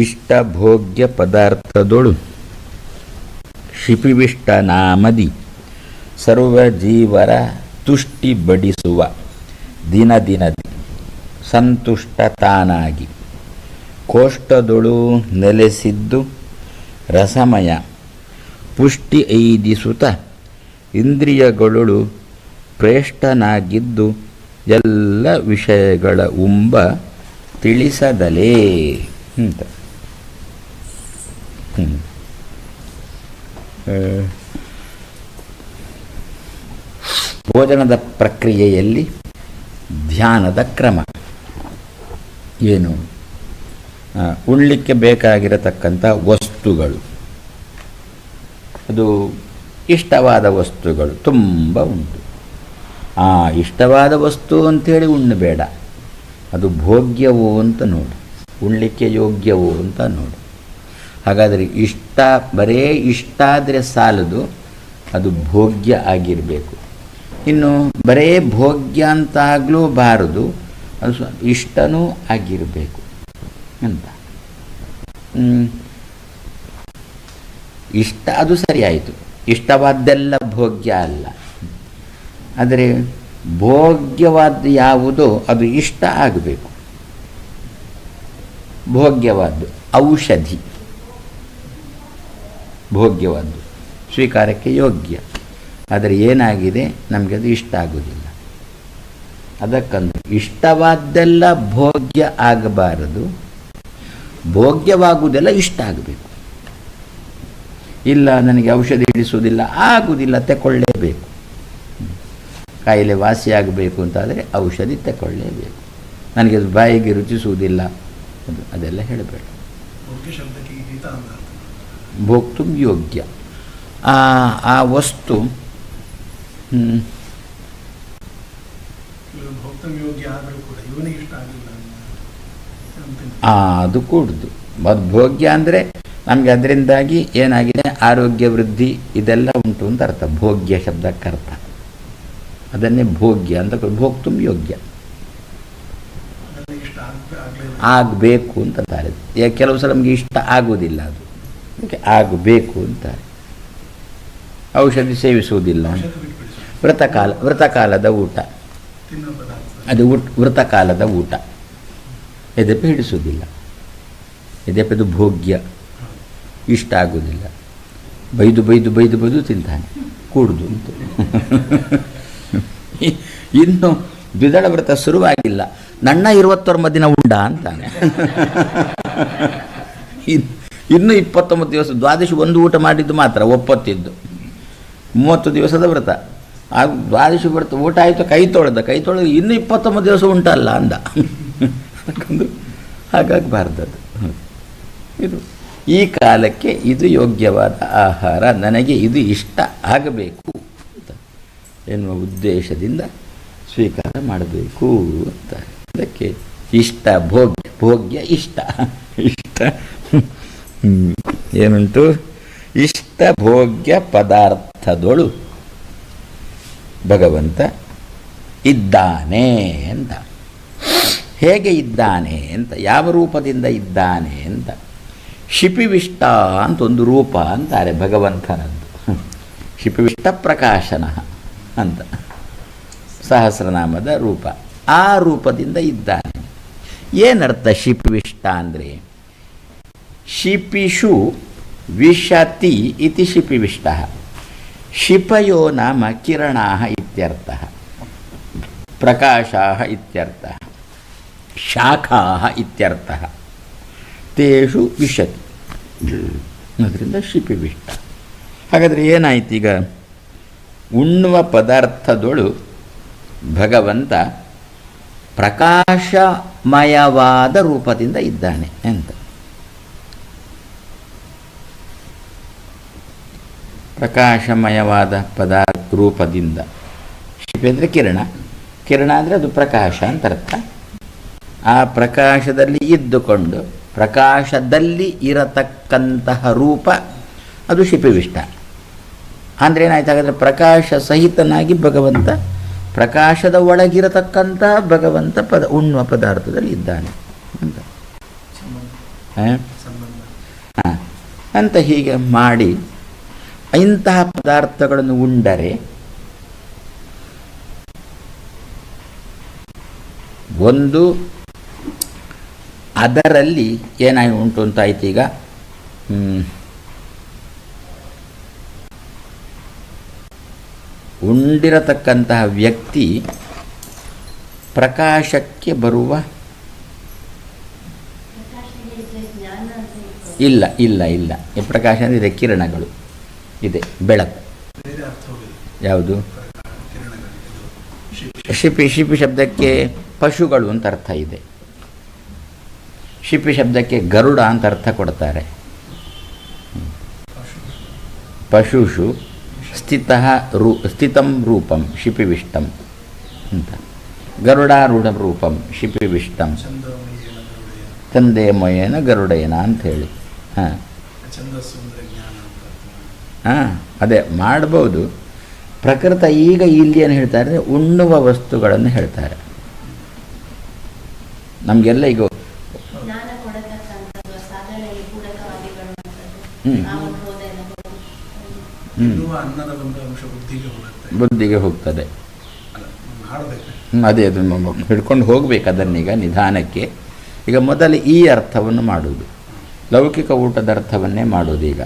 ಇಷ್ಟ ಭೋಗ್ಯ ಪದಾರ್ಥದೊಳು ಶಿಪಿವಿಷ್ಟ ನಾಮದಿ ಸರ್ವ ಜೀವರ ತುಷ್ಟಿ ಬಡಿಸುವ ದಿನ ದಿನದಿ ಸಂತುಷ್ಟ ತಾನಾಗಿ ಕೋಷ್ಟದೊಳು ನೆಲೆಸಿದ್ದು ರಸಮಯ ಪುಷ್ಟಿ ಐದಿಸುತ ಇಂದ್ರಿಯಗಳು ಪ್ರೇಷ್ಠನಾಗಿದ್ದು ಎಲ್ಲ ವಿಷಯಗಳ ಉಂಬ ತಿಳಿಸದಲೇ. ಅಂತ ಭೋಜನದ ಪ್ರಕ್ರಿಯೆಯಲ್ಲಿ ಧ್ಯಾನದ ಕ್ರಮ. ಏನು? ಉಣ್ಲಿಕ್ಕೆ ಬೇಕಾಗಿರತಕ್ಕಂಥ ವಸ್ತುಗಳು. ಅದು ಇಷ್ಟವಾದ ವಸ್ತುಗಳು. ತುಂಬ ಉಂಟು. ಆ ಇಷ್ಟವಾದ ವಸ್ತು ಅಂಥೇಳಿ ಉಣ್ಣಬೇಡ. ಅದು ಭೋಗ್ಯವೋ ಅಂತ ನೋಡಿ. ಉಣ್ಲಿಕ್ಕೆ ಯೋಗ್ಯವೋ ಅಂತ ನೋಡಿ. ಹಾಗಾದರೆ ಇಷ್ಟ, ಬರೇ ಇಷ್ಟ ಆದರೆ ಸಾಲದು, ಅದು ಭೋಗ್ಯ ಆಗಿರಬೇಕು. ಇನ್ನು ಬರೇ ಭೋಗ್ಯ ಅಂತಾಗಲೂ ಬಾರದು, ಅದು ಇಷ್ಟನೂ ಆಗಿರಬೇಕು ಅಂತ. ಇಷ್ಟ ಅದು ಸರಿಯಾಯಿತು. ಇಷ್ಟವಾದ್ದೆಲ್ಲ ಭೋಗ್ಯ ಅಲ್ಲ. ಆದರೆ ಭೋಗ್ಯವಾದ್ದು ಯಾವುದೋ, ಅದು ಇಷ್ಟ ಆಗಬೇಕು. ಭೋಗ್ಯವಾದ್ದು ಔಷಧಿ. ಭೋಗ್ಯವಾದ್ದು ಸ್ವೀಕಾರಕ್ಕೆ ಯೋಗ್ಯ. ಆದರೆ ಏನಾಗಿದೆ? ನಮಗೆ ಅದು ಇಷ್ಟ ಆಗುವುದಿಲ್ಲ ಅದಕ್ಕಂದು ಇಷ್ಟವಾದ್ದೆಲ್ಲ ಭೋಗ್ಯ ಆಗಬಾರದು. ಭೋಗ್ಯವಾಗುವುದೆಲ್ಲ ಇಷ್ಟ ಆಗಬೇಕು. ಇಲ್ಲ, ನನಗೆ ಔಷಧಿ ಹಿಡಿಸುವುದಿಲ್ಲ ಆಗುವುದಿಲ್ಲ ತಗೊಳ್ಳೇಬೇಕು ಕಾಯಿಲೆ ವಾಸಿಯಾಗಬೇಕು ಅಂತಾದರೆ ಔಷಧಿ ತಗೊಳ್ಳೇಬೇಕು ನನಗೆ ಅದು ಬಾಯಿಗೆ ರುಚಿಸುವುದಿಲ್ಲ. ಅದು ಅದೆಲ್ಲ ಹೇಳಬೇಡ. ಭೋಗ್ತು ಯೋಗ್ಯ. ಆ ಆ ವಸ್ತು ಆಗಲಿಲ್ಲ ಆ, ಅದು ಕೂಡುದು. ಅದು ಭೋಗ್ಯ ಅಂದರೆ ನಮಗೆ ಅದರಿಂದಾಗಿ ಏನಾಗಿದೆ? ಆರೋಗ್ಯ ವೃದ್ಧಿ ಇದೆಲ್ಲ ಉಂಟು ಅಂತ ಅರ್ಥ. ಭೋಗ್ಯ ಶಬ್ದಕ್ಕೆ ಅರ್ಥ. ಅದನ್ನೇ ಭೋಗ್ಯ ಅಂತ ಭೋಗ್ತು ಯೋಗ್ಯ. ಆಗಬೇಕು ಅಂತಾರೆ. ಯಾ- ಕೆಲವು ಸಲ ನಮಗೆ ಇಷ್ಟ ಆಗುವುದಿಲ್ಲ ಅದು. ಅದಕ್ಕೆ ಆಗಬೇಕು ಅಂತಾರೆ ಔಷಧಿ ಸೇವಿಸುವುದಿಲ್ಲ. ವೃತಕಾಲ ವೃತಕಾಲದ ಊಟ. ಅದು ಊಟ ವ್ರತಕಾಲದ ಊಟ. ಎದೆಪೆ ಹಿಡಿಸುವುದಿಲ್ಲ. ಎದೆಪೆದು ಭೋಗ್ಯ. ಇಷ್ಟ ಆಗುವುದಿಲ್ಲ ಬೈದು ಬೈದು ಬೈದು ಬೈದು ತಿಂತಾನೆ. ಕೂಡುದು ಅಂತ. ಇನ್ನು ದ್ವಿದಳ ವ್ರತ ಶುರುವಾಗಿಲ್ಲ. ನನ್ನ ಇರುವತ್ತೊಂಬ ದಿನ ಉಂಡ ಅಂತಾನೆ. ಇನ್- ಇನ್ನು ಇಪ್ಪತ್ತೊಂಬತ್ತು ದಿವಸ ದ್ವಾದಶಿ ಒಂದು ಊಟ ಮಾಡಿದ್ದು ಮಾತ್ರ, ಒಪ್ಪತ್ತಿದ್ದು. ಮೂವತ್ತು ದಿವಸದ ವ್ರತ. ಆ ದ್ವಾದಶಿ ವ್ರತ ಊಟ ಆಯಿತು, ಕೈ ತೊಳೆದ. ಕೈ ತೊಳೆದು ಇನ್ನೂ ಇಪ್ಪತ್ತೊಂಬತ್ತು ದಿವಸ ಉಂಟಲ್ಲ ಅಂದ. ಅದಕ್ಕೊಂದು ಹಾಗಾಗಬಾರ್ದದು ಇದು ಈ ಕಾಲಕ್ಕೆ ಇದು ಯೋಗ್ಯವಾದ ಆಹಾರ. ನನಗೆ ಇದು ಇಷ್ಟ. ಆಗಬೇಕು. ಎನ್ನುವ ಉದ್ದೇಶದಿಂದ ಸ್ವೀಕಾರ ಮಾಡಬೇಕು ಅಂತ ಅದಕ್ಕೆ ಇಷ್ಟ, ಭೋಗ್ಯ ಭೋಗ್ಯ ಇಷ್ಟ. ಇಷ್ಟ. ಏನುಂಟು? ಇಷ್ಟ, ಭೋಗ್ಯ ಪದಾರ್ಥದೊಳು ಭಗವಂತ ಇದ್ದಾನೆ ಅಂತ. ಹೇಗೆ ಇದ್ದಾನೆ ಅಂತ, ಯಾವ ರೂಪದಿಂದ ಇದ್ದಾನೆ ಅಂತ. ಶಿಪಿವಿಷ್ಟ ಅಂತ ಒಂದು ರೂಪ ಅಂತಾರೆ ಭಗವಂತನದ್ದು. ಶಿಪಿವಿಷ್ಟ ಪ್ರಕಾಶನ. ಅಂತ. ಸಹಸ್ರನಾಮದ ರೂಪ. ಆ ರೂಪದಿಂದ ಇದ್ದಾನೆ. ಏನರ್ಥ ಶಿಪಿವಿಷ್ಟ ಅಂದರೆ? ಶಿಪಿಷು ವಿಶತಿ ಇತಿ ಶಿಪಿವಿಷ್ಟ ಶಿಪಯೋ ನಾಮ ಕಿರಣಾ ಇತ್ಯರ್ಥ. ಪ್ರಕಾಶಾ ಇತ್ಯರ್ಥ. ಶಾಖಾ ಇತ್ಯರ್ಥ. ತೇಷು ವಿಶತಿ. ಅದರಿಂದ ಶಿಪಿವಿಷ್ಟ ಹಾಗಾದರೆ ಏನಾಯ್ತು ಈಗ ಉಣ್ಣುವ ಪದಾರ್ಥದೊಳು ಭಗವಂತ ಪ್ರಕಾಶಮಯವಾದ ರೂಪದಿಂದ ಇದ್ದಾನೆ ಅಂತ ಪ್ರಕಾಶಮಯವಾದ ಪದಾರ್ಥ ರೂಪದಿಂದ. ಶಿಪೆ ಅಂದರೆ ಕಿರಣ. ಕಿರಣ ಅಂದರೆ ಅದು ಪ್ರಕಾಶ ಅಂತ ಅರ್ಥ. ಆ ಪ್ರಕಾಶದಲ್ಲಿ ಇದ್ದುಕೊಂಡು ಪ್ರಕಾಶದಲ್ಲಿ ಇರತಕ್ಕಂತಹ ರೂಪ ಅದು ಶಿಪಿವಿಷ್ಟ ಅಂದರೆ ಏನಾಯ್ತು ಹಾಗಾದರೆ ಪ್ರಕಾಶ ಸಹಿತನಾಗಿ ಭಗವಂತ ಪ್ರಕಾಶದ ಒಳಗಿರತಕ್ಕಂತಹ ಭಗವಂತ ಪದ ಉಣ್ಣುವ ಪದಾರ್ಥದಲ್ಲಿ ಇದ್ದಾನೆ ಅಂತ. ಅಂತ ಹೀಗೆ ಮಾಡಿ ಇಂತಹ ಪದಾರ್ಥಗಳನ್ನು ಉಂಡರೆ ಒಂದು ಅದರಲ್ಲಿ ಏನಾಗಿ ಉಂಟು ಅಂತ ಆಯ್ತು ಈಗ? ಉಂಡಿರತಕ್ಕಂತಹ ವ್ಯಕ್ತಿ ಪ್ರಕಾಶಕ್ಕೆ ಬರುವ ಇಲ್ಲ ಇಲ್ಲ ಇಲ್ಲ. ಪ್ರಕಾಶ ಅಂದರೆ ಇದೆ ಕಿರಣಗಳು. ಇದೆ, ಬೆಳಕು. ಯಾವುದು? ಶಿಪಿ ಶಿಪಿ ಶಬ್ದಕ್ಕೆ ಪಶುಗಳು ಅಂತ ಅರ್ಥ ಇದೆ. ಶಿಪಿ ಶಬ್ದಕ್ಕೆ ಗರುಡ ಅಂತ ಅರ್ಥ ಕೊಡ್ತಾರೆ. ಪಶುಷು. ಸ್ಥಿತ ರೂ ಸ್ಥಿತಂ ರೂಪಂ ಶಿಪಿವಿಷ್ಟಂ ಅಂತ. ಗರುಡಾರೂಢ ರೂಪಂ ಶಿಪಿವಿಷ್ಟಂ. ಚಂದೇಮಯೇನ ಗರುಡೆಯ ತಂದೆ ಮೊಯೇನ ಗರುಡೇನ ಅಂತ ಹೇಳಿ ಹಾಂ. ಹಾಂ ಅದೇ ಮಾಡ್ಬೋದು. ಪ್ರಕೃತ ಈಗ ಇಲ್ಲಿ ಏನು ಹೇಳ್ತಾರೆ ಉಣ್ಣುವ ವಸ್ತುಗಳನ್ನು ಹೇಳ್ತಾರೆ. ನಮಗೆಲ್ಲ ಈಗ ಜ್ಞಾನ ಅನ್ನದ ಒಂದು ಅಂಶ ಬುದ್ಧಿಗೆ ಹೋಗುತ್ತೆ. ಬುದ್ಧಿಗೆ ಹೋಗ್ತದೆ. ಅದೇ ಅದು ಹಿಡ್ಕೊಂಡು ಹೋಗ್ಬೇಕು ಅದನ್ನೀಗ ನಿಧಾನಕ್ಕೆ. ಈಗ ಮೊದಲು ಈ ಅರ್ಥವನ್ನು ಮಾಡುವುದು. ಲೌಕಿಕ ಊಟದ ಅರ್ಥವನ್ನೇ ಮಾಡುವುದು ಈಗ.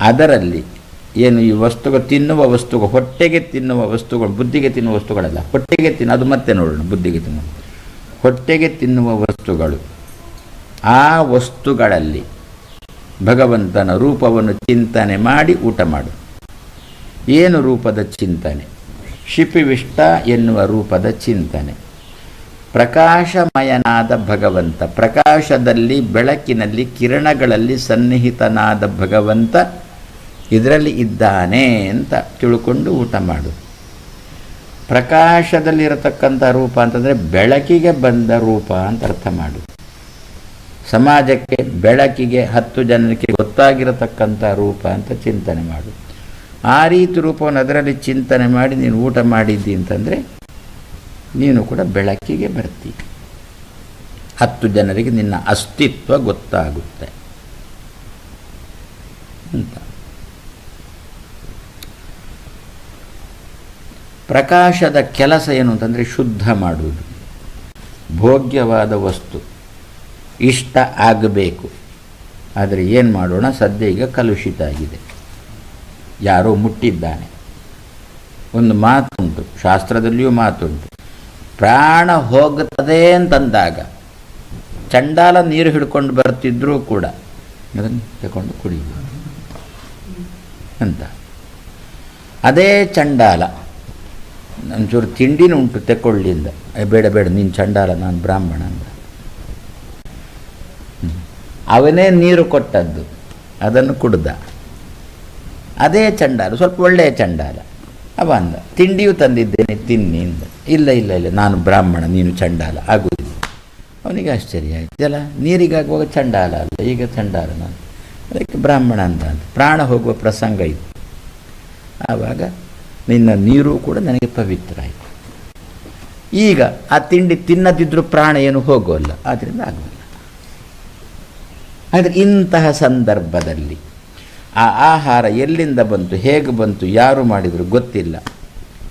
ಅದರಲ್ಲಿ ಏನು ಈ ವಸ್ತುಗಳು ತಿನ್ನುವ ವಸ್ತುಗಳು ಹೊಟ್ಟೆಗೆ ತಿನ್ನುವ ವಸ್ತುಗಳು ಬುದ್ಧಿಗೆ ತಿನ್ನುವ ವಸ್ತುಗಳಲ್ಲ ಹೊಟ್ಟೆಗೆ ತಿನ್ನು ಅದು ಮತ್ತೆ ನೋಡೋಣ ಬುದ್ಧಿಗೆ ತಿನ್ನು ಹೊಟ್ಟೆಗೆ ತಿನ್ನುವ ವಸ್ತುಗಳು ಆ ವಸ್ತುಗಳಲ್ಲಿ ಭಗವಂತನ ರೂಪವನ್ನು ಚಿಂತನೆ ಮಾಡಿ ಊಟ ಮಾಡು. ಏನು ರೂಪದ ಚಿಂತನೆ? ಶಿಪಿವಿಷ್ಟ ಎನ್ನುವ ರೂಪದ ಚಿಂತನೆ. ಪ್ರಕಾಶಮಯನಾದ ಭಗವಂತ, ಪ್ರಕಾಶದಲ್ಲಿ, ಬೆಳಕಿನಲ್ಲಿ, ಕಿರಣಗಳಲ್ಲಿ ಸನ್ನಿಹಿತನಾದ ಭಗವಂತ ಇದರಲ್ಲಿ ಇದ್ದಾನೆ ಅಂತ ತಿಳ್ಕೊಂಡು ಊಟ ಮಾಡು. ಪ್ರಕಾಶದಲ್ಲಿರತಕ್ಕಂಥ ರೂಪ ಅಂತಂದರೆ ಬೆಳಕಿಗೆ ಬಂದ ರೂಪ ಅಂತ ಅರ್ಥ ಮಾಡು. ಸಮಾಜಕ್ಕೆ, ಬೆಳಕಿಗೆ, ಹತ್ತು ಜನರಿಗೆ ಗೊತ್ತಾಗಿರತಕ್ಕಂಥ ರೂಪ ಅಂತ ಚಿಂತನೆ ಮಾಡು. ಆ ರೀತಿ ರೂಪವನ್ನು ಅದರಲ್ಲಿ ಚಿಂತನೆ ಮಾಡಿ ನೀನು ಊಟ ಮಾಡಿದ್ದಿ ಅಂತಂದರೆ, ನೀನು ಕೂಡ ಬೆಳಕಿಗೆ ಬರ್ತಿ. ಹತ್ತು ಜನರಿಗೆ ನಿನ್ನ ಅಸ್ತಿತ್ವ ಗೊತ್ತಾಗುತ್ತೆ. ಅಂತ. ಪ್ರಕಾಶದ ಕೆಲಸ ಏನು ಅಂತಂದರೆ ಶುದ್ಧ ಮಾಡುವುದು. ಭೋಗ್ಯವಾದ ವಸ್ತು. ಇಷ್ಟ ಆಗಬೇಕು. ಆದರೆ ಏನು ಮಾಡೋಣ? ಸದ್ಯ ಈಗ ಕಲುಷಿತ ಆಗಿದೆ. ಯಾರೋ ಮುಟ್ಟಿದ್ದಾನೆ. ಒಂದು ಮಾತುಂಟು ಶಾಸ್ತ್ರದಲ್ಲಿಯೂ ಮಾತುಂಟು. ಪ್ರಾಣ ಹೋಗುತ್ತದೆ ಅಂತಂದಾಗ ಚಂಡಾಲ ನೀರು ಹಿಡ್ಕೊಂಡು ಬರ್ತಿದ್ರೂ ಕೂಡ ಅದನ್ನು ತಗೊಂಡು ಕುಡಿಯುವ ಅಂತ. ಅದೇ ಚಂಡಾಲ. ಒಂಚೂರು ತಿಂಡಿನೂ ಉಂಟು ತೆಕ್ಕೊಳ್ಳಿಂದ. "ಏ, ಬೇಡ ಬೇಡ ನೀನು ಚಂಡಾಲ ನಾನು ಬ್ರಾಹ್ಮಣ ಹ್ಮ್. ಅವನೇ ನೀರು ಕೊಟ್ಟದ್ದು, ಅದನ್ನು ಕುಡ್ದ. ಅದೇ ಚಂಡಾಲ, ಸ್ವಲ್ಪ ಒಳ್ಳೆಯ ಚಂಡಾಲ. ಅವ ಅಂದ, ತಿಂಡಿಯೂ ತಂದಿದ್ದೇನೆ, ತಿನ್ನಿ ಅಂದ. ಇಲ್ಲ ಇಲ್ಲ ಇಲ್ಲ, ನಾನು ಬ್ರಾಹ್ಮಣ, ನೀನು ಚಂಡಾಲ ಆಗುವುದಿಲ್ಲ ಅವನಿಗೆ ಆಶ್ಚರ್ಯ ಆಯ್ತು ಅಲ್ಲ ನೀರಿಗಾಗುವಾಗ ಚಂಡಾಲ ಅಲ್ಲ, ಈಗ ಚಂಡಾಲ ನಾನು ಅದಕ್ಕೆ ಬ್ರಾಹ್ಮಣ ಅಂತ ಅಂತ ಪ್ರಾಣ ಹೋಗುವ ಪ್ರಸಂಗ ಇತ್ತು. ಆವಾಗ ನಿನ್ನ ನೀರು ಕೂಡ ನನಗೆ ಪವಿತ್ರ ಆಯಿತು. ಈಗ ಆ ತಿಂಡಿ ತಿನ್ನದಿದ್ದರೂ ಪ್ರಾಣ ಏನು ಹೋಗೋಲ್ಲ ಆದ್ದರಿಂದ ಆಗೋಲ್ಲ ಆದರೆ ಇಂತಹ ಸಂದರ್ಭದಲ್ಲಿ ಆ ಆಹಾರ ಎಲ್ಲಿಂದ ಬಂತು, ಹೇಗೆ ಬಂತು, ಯಾರು ಮಾಡಿದರು ಗೊತ್ತಿಲ್ಲ.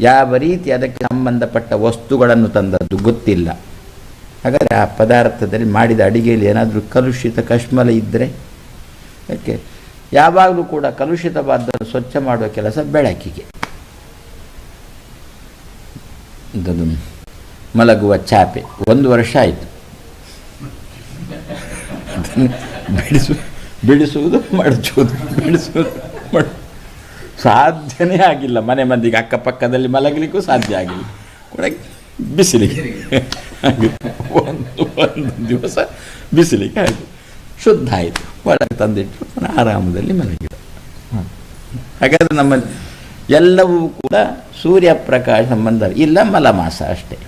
ಯಾವ ರೀತಿ ಅದಕ್ಕೆ ಸಂಬಂಧಪಟ್ಟ ವಸ್ತುಗಳನ್ನು ತಂದದ್ದು ಗೊತ್ತಿಲ್ಲ. ಹಾಗಾದರೆ ಆ ಪದಾರ್ಥದಲ್ಲಿ ಮಾಡಿದ ಅಡಿಗೆಯಲ್ಲಿ ಏನಾದರೂ ಕಲುಷಿತ ಕಶ್ಮಲ ಇದ್ದರೆ ಯಾಕೆ? ಯಾವಾಗಲೂ ಕೂಡ ಕಲುಷಿತವಾದ ಸ್ವಚ್ಛ ಮಾಡುವ ಕೆಲಸ ಬೆಳಕಿಗೆ. ಇದನ್ನು ಮಲಗುವ ಚಾಪೆ. ಒಂದು ವರ್ಷ ಆಯಿತು. ಬಿಡಿಸು ಬಿಡಿಸುವುದು ಮಡಚುವುದು ಬಿಡಿಸುವುದು ಮಡ ಸಾಧ್ಯನೇ ಆಗಿಲ್ಲ. ಮನೆ ಮಂದಿಗೆ ಅಕ್ಕಪಕ್ಕದಲ್ಲಿ ಮಲಗಲಿಕ್ಕೂ ಸಾಧ್ಯ ಆಗಿಲ್ಲ. ಕೂಡ ಬಿಸಿಲಿಗೆ. ಒಂದು ಒಂದು ದಿವಸ ಬಿಸಿಲಿಗೆ ಆಯಿತು. ಶುದ್ಧ ಆಯಿತು. ಒಳಗೆ ತಂದಿಟ್ಟು ಆರಾಮದಲ್ಲಿ ಮಲಗಿದ ಹಾಗಾದರೆ ನಮ್ಮಲ್ಲಿ ಎಲ್ಲವೂ ಕೂಡ ಸೂರ್ಯಪ್ರಕಾಶ ಸಂಬಂಧ ಇಲ್ಲ, ಮಲಮಾಸ ಅಷ್ಟೇ.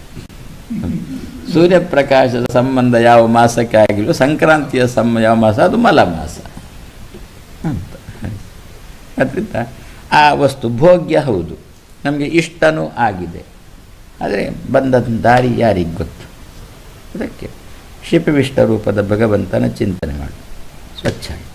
ಸೂರ್ಯಪ್ರಕಾಶದ ಸಂಬಂಧ ಯಾವ ಮಾಸಕ್ಕೆ ಸಂಕ್ರಾಂತಿಯ ಸಮ ಯಾವ ಮಾಸ, ಅದು ಮಲ ಮಾಸ ಅಂತ. ಅದರಿಂದ ಆ ವಸ್ತು ಭೋಗ್ಯ ಹೌದು. ನಮಗೆ ಇಷ್ಟನೂ ಆಗಿದೆ. ಆದರೆ ಬಂದ ದಾರಿ ಯಾರಿಗೆ ಗೊತ್ತು? ಅದಕ್ಕೆ ಕ್ಷಿಪವಿಷ್ಟ ರೂಪದ ಭಗವಂತನ ಚಿಂತನೆ ಮಾಡು. ಸ್ವಚ್ಛ ಆಯಿತು.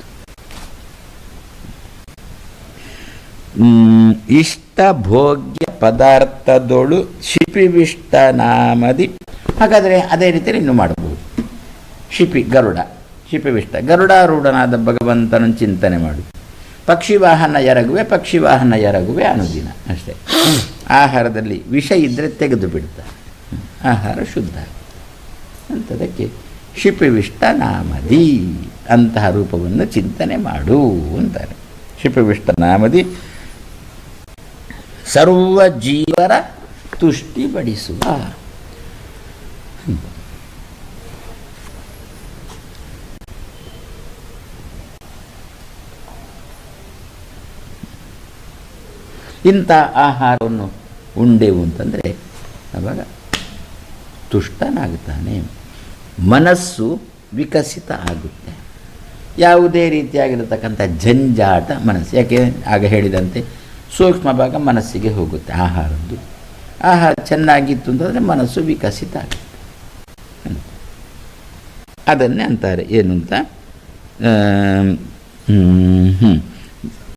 ಇಷ್ಟ ಭೋಗ್ಯ ಪದಾರ್ಥದೊಳು ಶಿಪಿವಿಷ್ಟ ನಾಮದಿ ಹಾಗಾದರೆ ಅದೇ ರೀತಿಯಲ್ಲಿ ಇನ್ನು ಮಾಡಬಹುದು. ಶಿಪಿ ಗರುಡ, ಶಿಪಿವಿಷ್ಟ. ಗರುಡಾರೂಢನಾದ ಭಗವಂತನ ಚಿಂತನೆ ಮಾಡು. ಪಕ್ಷಿ ವಾಹನ ಎರಗುವೆ, ಪಕ್ಷಿ ವಾಹನ ಎರಗುವೆ ಅನುದಿನ. ಅಷ್ಟೇ. ಆಹಾರದಲ್ಲಿ ವಿಷ ಇದ್ದರೆ ತೆಗೆದು ಬಿಡ್ತಾರೆ ಆಹಾರ ಶುದ್ಧ. ಅಂಥದಕ್ಕೆ ಶಿಪಿವಿಷ್ಟ ನಾಮದಿ ಅಂತಹ ರೂಪವನ್ನು ಚಿಂತನೆ ಮಾಡು ಅಂತಾರೆ. ಶಿಪಿವಿಷ್ಟ ನಾಮದಿ ಸರ್ವ ಜೀವರ ತುಷ್ಟಿ ಇಂಥ ಆಹಾರವನ್ನು ಉಂಡೆವು ಅಂತಂದರೆ ಆವಾಗ ತುಷ್ಟನಾಗುತ್ತಾನೆ. ಮನಸ್ಸು ವಿಕಸಿತ ಆಗುತ್ತೆ. ಯಾವುದೇ ರೀತಿಯಾಗಿರತಕ್ಕಂಥ ಜಂಜಾಟ ಮನಸ್ಸು. ಯಾಕೆ? ಆಗ ಹೇಳಿದಂತೆ ಸೂಕ್ಷ್ಮ ಭಾಗ ಮನಸ್ಸಿಗೆ ಹೋಗುತ್ತೆ ಆಹಾರದ್ದು. ಆಹಾರ ಚೆನ್ನಾಗಿತ್ತು ಅಂತಂದರೆ ಮನಸ್ಸು ವಿಕಸಿತ ಆಗುತ್ತೆ. ಅದನ್ನೇ ಅಂತಾರೆ. ಏನು ಅಂತ? ಹ್ಞೂ.